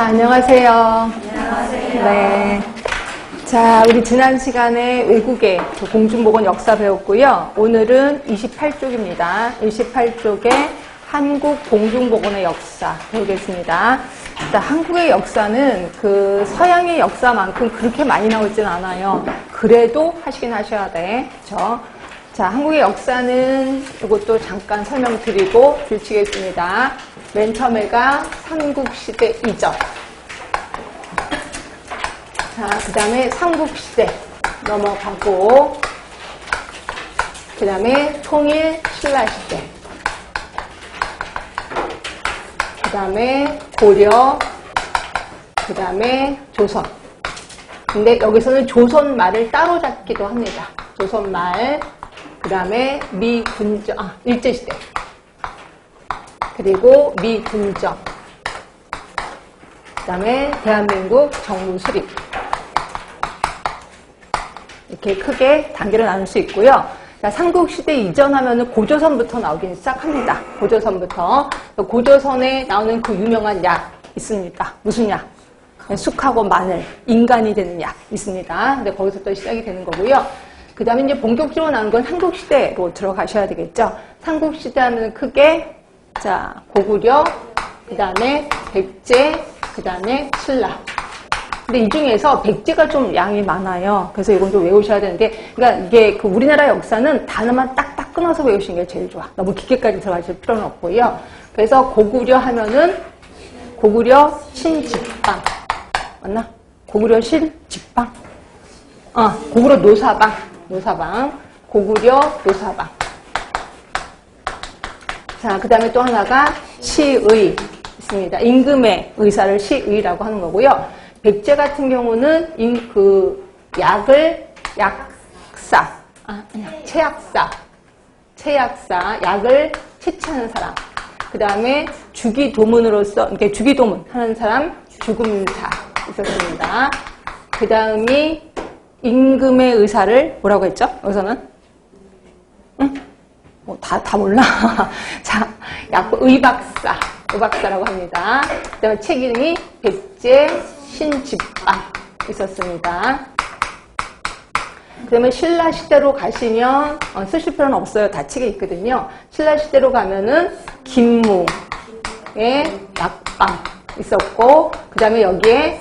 자, 안녕하세요. 안녕하세요. 네. 자, 우리 지난 시간에 외국의 그 공중보건 역사 배웠고요. 오늘은 28쪽입니다. 28쪽에 한국 공중보건의 역사 배우겠습니다. 자, 한국의 역사는 그 서양의 역사만큼 그렇게 많이 나오진 않아요. 그래도 하시긴 하셔야 돼. 그죠? 자, 한국의 역사는 이것도 잠깐 설명드리고 줄치겠습니다. 맨 처음에가 삼국시대 이전. 자, 그 다음에 삼국시대 넘어가고, 그 다음에 통일 신라시대. 그 다음에 고려, 그 다음에 조선. 근데 여기서는 조선 말을 따로 잡기도 합니다. 조선 말, 그 다음에 미군정, 아, 일제시대. 그리고 미 군정. 그 다음에 대한민국 정부 수립. 이렇게 크게 단계로 나눌 수 있고요. 자, 삼국시대 이전하면 고조선부터 나오기 시작합니다. 고조선부터. 고조선에 나오는 그 유명한 약 있습니다. 무슨 약? 쑥하고 마늘, 인간이 되는 약 있습니다. 근데 거기서부터 시작이 되는 거고요. 그 다음에 이제 본격적으로 나온 건 삼국시대로 들어가셔야 되겠죠. 삼국시대 하면 크게, 자, 고구려, 그 다음에 백제, 그 다음에 신라. 근데 이 중에서 백제가 좀 양이 많아요. 그래서 이건 좀 외우셔야 되는데, 그러니까 이게 그 우리나라 역사는 단어만 딱딱 끊어서 외우시는 게 제일 좋아. 너무 깊게까지 들어가실 필요는 없고요. 그래서 고구려 하면은 고구려 신직방. 맞나? 고구려 신직방? 어, 고구려 노사방. 노사방. 고구려 노사방. 자, 그 다음에 또 하나가 시의 있습니다. 임금의 의사를 시의라고 하는 거고요. 백제 같은 경우는 임, 그 약을 약사, 아, 체약사, 체약사, 약을 채취하는 사람. 그 다음에 주기도문으로서, 이렇게 주기도문 하는 사람, 주금사 있었습니다. 그 다음이 임금의 의사를 뭐라고 했죠? 여기서는? 응? 뭐, 다, 다 몰라. 자, 약, 의박사, 의박사라고 합니다. 그 다음에 책 이름이 백제 신집방 있었습니다. 그러면 신라 시대로 가시면 어, 쓰실 필요는 없어요. 다 책에 있거든요. 신라 시대로 가면은 김무의 약방 있었고 그 다음에 여기에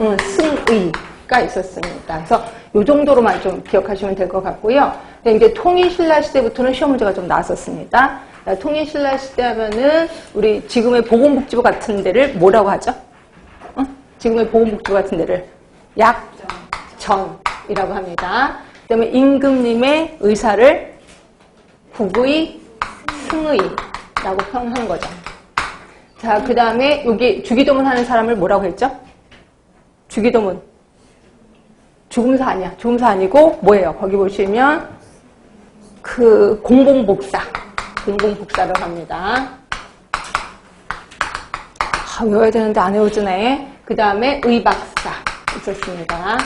음, 승의가 있었습니다. 그래서 이 정도로만 좀 기억하시면 될 것 같고요. 근데 이제 통일 신라 시대부터는 시험 문제가 좀 나왔었습니다. 통일 신라 시대 하면은 우리 지금의 보건복지부 같은 데를 뭐라고 하죠? 어? 지금의 보건복지부 같은 데를 약전이라고 합니다. 그 다음에 임금님의 의사를 국의 승의라고 표현하는 거죠. 자, 그 다음에 여기 주기도문 하는 사람을 뭐라고 했죠? 주기도문. 죽음사 아니야. 죽음사 아니고 뭐예요? 거기 보시면 그 공봉복사. 공봉복사를 합니다. 아, 외워야 되는데 안 외워지네. 그 다음에 의박사 있었습니다.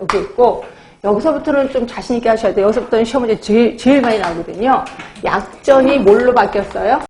여기 있고 여기서부터는 좀 자신 있게 하셔야 돼요. 여기서부터는 시험 문제 제일, 제일 많이 나오거든요. 약전이 뭘로 바뀌었어요?